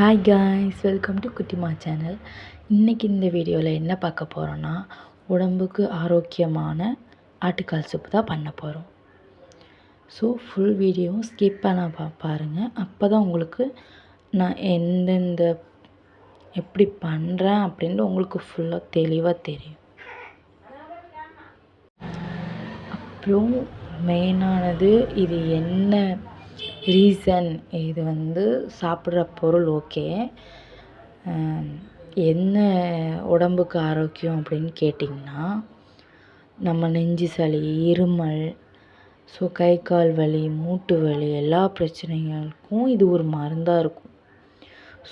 Hi guys welcome to Kuttima channel இன்றைக்கி இந்த வீடியோவில் என்ன பார்க்க போகிறோன்னா உடம்புக்கு ஆரோக்கியமான ஆட்டுக்கால் சூப்பு தான் பண்ண போகிறோம் ஸோ ஃபுல் வீடியோவும் ஸ்கிப் பண்ண பா பாருங்கள் அப்போ தான் உங்களுக்கு நான் எந்தெந்த எப்படி பண்ணுறேன் அப்படின்ட்டு உங்களுக்கு ஃபுல்லாக தெளிவாக தெரியும். அப்புறம் மெயினானது இது என்ன ரீசன் இது வந்து சாப்பிட்ற பொருள் ஓகே. என்ன உடம்புக்கு ஆரோக்கியம் அப்படின்னு கேட்டிங்கன்னா நம்ம நெஞ்சு சளி இருமல் ஸோ கை கால் வலி மூட்டு வலி எல்லா பிரச்சனைகளுக்கும் இது ஒரு மருந்தாக இருக்கும்.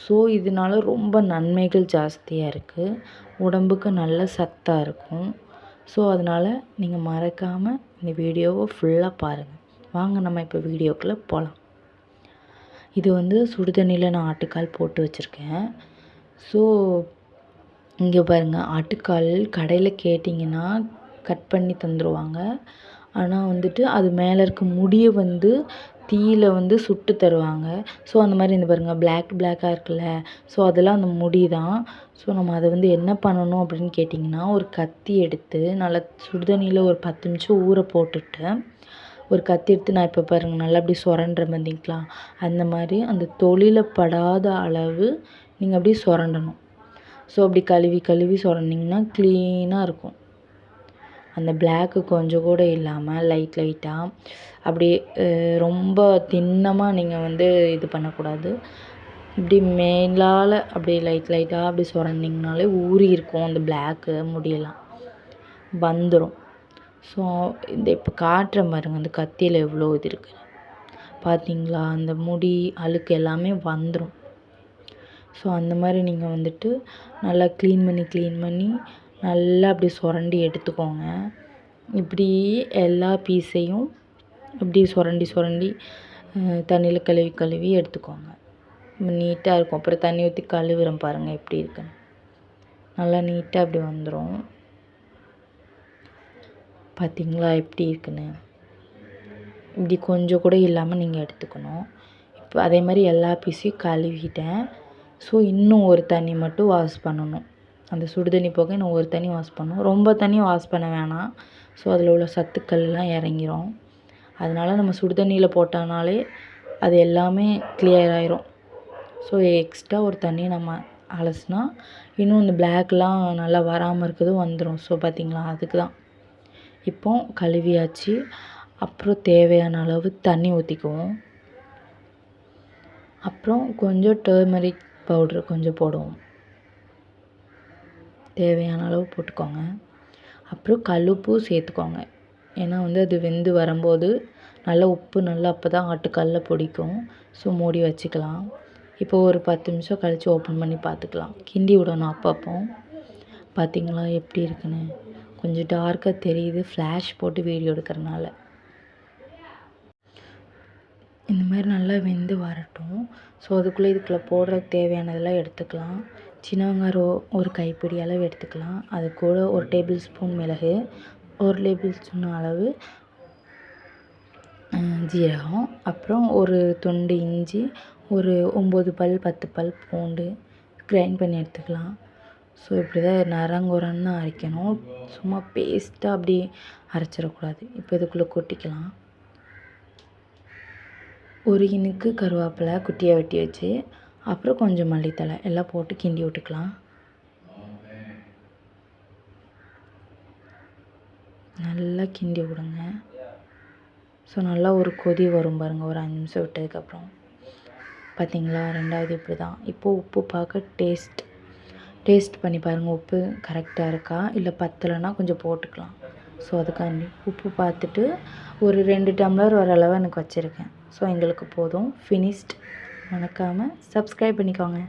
ஸோ இதனால ரொம்ப நன்மைகள் ஜாஸ்தியாக இருக்குது உடம்புக்கு நல்ல சத்தாக இருக்கும். ஸோ அதனால் நீங்கள் மறக்காமல் இந்த வீடியோவை ஃபுல்லாக பாருங்கள் வாங்க நம்ம இப்போ வீடியோக்குள்ளே போகலாம் இது வந்து சுடுதண்ணியில் நான் ஆட்டுக்கால் போட்டு வச்சுருக்கேன். ஸோ இங்கே பாருங்கள் ஆட்டுக்கால் கடையில் கேட்டிங்கன்னா கட் பண்ணி தந்துடுவாங்க ஆனால் வந்துட்டு அது மேலே இருக்க முடியை வந்து தீயில் வந்து சுட்டு தருவாங்க. ஸோ அந்த மாதிரி இந்த பாருங்கள் பிளாக் பிளாக்காக இருக்குல்ல ஸோ அதெல்லாம் அந்த முடி தான். ஸோ நம்ம அதை வந்து என்ன பண்ணணும் அப்படின்னு கேட்டிங்கன்னா ஒரு கத்தி எடுத்து நல்லா சுடுதண்ணியில் ஒரு பத்து நிமிஷம் ஊற போட்டுட்டு ஒரு கத்தி எடுத்து நான் இப்போ பாருங்கள் நல்லா அப்படி சுரண்டுறேன் பார்த்திங்களா அந்த மாதிரி அந்த தொழிலில் படாத அளவு நீங்கள் அப்படியே சுரண்டணும். ஸோ அப்படி கழுவி கழுவி சுரண்டிங்கன்னா க்ளீனாக இருக்கும். அந்த பிளாக்கு கொஞ்சம் கூட இல்லாமல் லைட் லைட்டாக அப்படியே ரொம்ப தின்னமாக நீங்கள் வந்து இது பண்ணக்கூடாது. இப்படி மேலால் அப்படியே லைட் லைட்டாக அப்படி சுரண்டிங்கனாலே ஊறி இருக்கும் அந்த பிளாக்கு முடியெல்லாம். வந்துடும் ஸோ இந்த இப்போ காட்டுறேன் பாருங்கள் அந்த கத்தியில் எவ்வளோ இது இருக்குது பார்த்தீங்களா அந்த முடி அழுக்கு எல்லாமே வந்துடும் ஸோ அந்த மாதிரி நீங்கள் வந்துட்டு நல்லா க்ளீன் பண்ணி க்ளீன் பண்ணி நல்லா அப்படி சுரண்டி எடுத்துக்கோங்க. இப்படி எல்லா பீஸையும் இப்படி சுரண்டி சுரண்டி தண்ணியில் கழுவி கழுவி எடுத்துக்கோங்க. நீட்டாக இருக்கும். அப்புறம் தண்ணி ஊற்றி கழுவுறேன் பாருங்கள் எப்படி இருக்குன்னு. நல்லா நீட்டாக அப்படி வந்துடும் பார்த்தீங்களா எப்படி இருக்குன்னு? இப்படி கொஞ்சம் கூட இல்லாமல் நீங்கள் எடுத்துக்கணும். இப்போ அதே மாதிரி எல்லா பீஸையும் கழுவிட்டேன். ஸோ இன்னும் ஒரு தண்ணி மட்டும் வாஷ் பண்ணணும். அந்த சுடு தண்ணி போக இன்னும் ஒரு தண்ணி வாஷ் பண்ணணும். ரொம்ப தண்ணி வாஷ் பண்ண வேணாம். ஸோ அதில் உள்ள சத்துக்கள்லாம் இறங்கிரும். அதனால் நம்ம சுடு தண்ணியில் போட்டோம்னாலே அது எல்லாமே கிளியர் ஆயிரும். ஸோ எக்ஸ்ட்ரா ஒரு தண்ணியை நம்ம அலசினா இன்னும் இந்த பிளாக்லாம் நல்லா வராமல் இருக்கிறதும் வந்துடும் ஸோ பார்த்திங்களா அதுக்கு தான் இப்போ கழுவியாச்சு. அப்புறம் தேவையான அளவு தண்ணி ஊற்றிக்குவோம் அப்புறம் கொஞ்சம் டர்மரிக் பவுட்ரு கொஞ்சம் போடுவோம். தேவையான அளவு போட்டுக்கோங்க. அப்புறம் கல்லுப்பு சேர்த்துக்கோங்க. ஏன்னா வந்து அது வெந்து வரும்போது நல்லா உப்பு நல்லா அப்போ தான் ஆட்டுக்கல்ல பிடிக்கும். ஸோ மூடி வச்சுக்கலாம். இப்போ ஒரு பத்து நிமிஷம் கழித்து ஓப்பன் பண்ணி பார்த்துக்கலாம். கிண்டி விடணும் அப்பப்போ. பார்த்திங்களா எப்படி இருக்குன்னு? கொஞ்சம் டார்க்காக தெரியுது ஃப்ளாஷ் போட்டு வீடியோ எடுக்கிறனால. இந்த மாதிரி நல்லா வெந்து வரட்டும். ஸோ அதுக்குள்ளே இதுக்குள்ளே போடுறதுக்கு தேவையானதெல்லாம் எடுத்துக்கலாம். சின்ன வெங்காயம் ஒரு கைப்பிடி அளவு எடுத்துக்கலாம். அது கூட ஒரு டேபிள் ஸ்பூன் மிளகு ஒரு டேபிள் ஸ்பூன் அளவு ஜீரகம் அப்புறம் ஒரு துண்டு இஞ்சி ஒரு ஒம்பது பல் பத்து பல் பூண்டு கிரைண்ட் பண்ணி எடுத்துக்கலாம். ஸோ இப்படி தான் நரங்குரன்னு அரைக்கணும். சும்மா பேஸ்ட்டாக அப்படியே அரைச்சிடக்கூடாது. இப்போ இதுக்குள்ளே கொட்டிக்கலாம். ஒரு இனுக்கு கருவேப்பிலை குட்டியாக வெட்டி வச்சு அப்புறம் கொஞ்சம் மல்லித்தலை எல்லாம் போட்டு கிண்டி விட்டுக்கலாம். நல்லா கிண்டி விடுங்க. ஸோ நல்லா ஒரு கொதி வரும் பாருங்கள் ஒரு அஞ்சு நிமிஷம் விட்டதுக்கப்புறம். பார்த்தீங்களா? ரெண்டாவது இப்படி தான் இப்போது உப்பு பார்க்க டேஸ்ட் டேஸ்ட் பண்ணி பாருங்கள் உப்பு கரெக்டாக இருக்கா? இல்லை பத்தலைன்னா கொஞ்சம் போட்டுக்கலாம். ஸோ அதுக்காண்டி உப்பு பார்த்துட்டு ஒரு ரெண்டு டம்ளர் வர அளவு எனக்கு வச்சுருக்கேன். ஸோ எங்களுக்கு போதும். ஃபினிஷ்ட் மறக்காமல் சப்ஸ்கிரைப் பண்ணிக்கோங்க.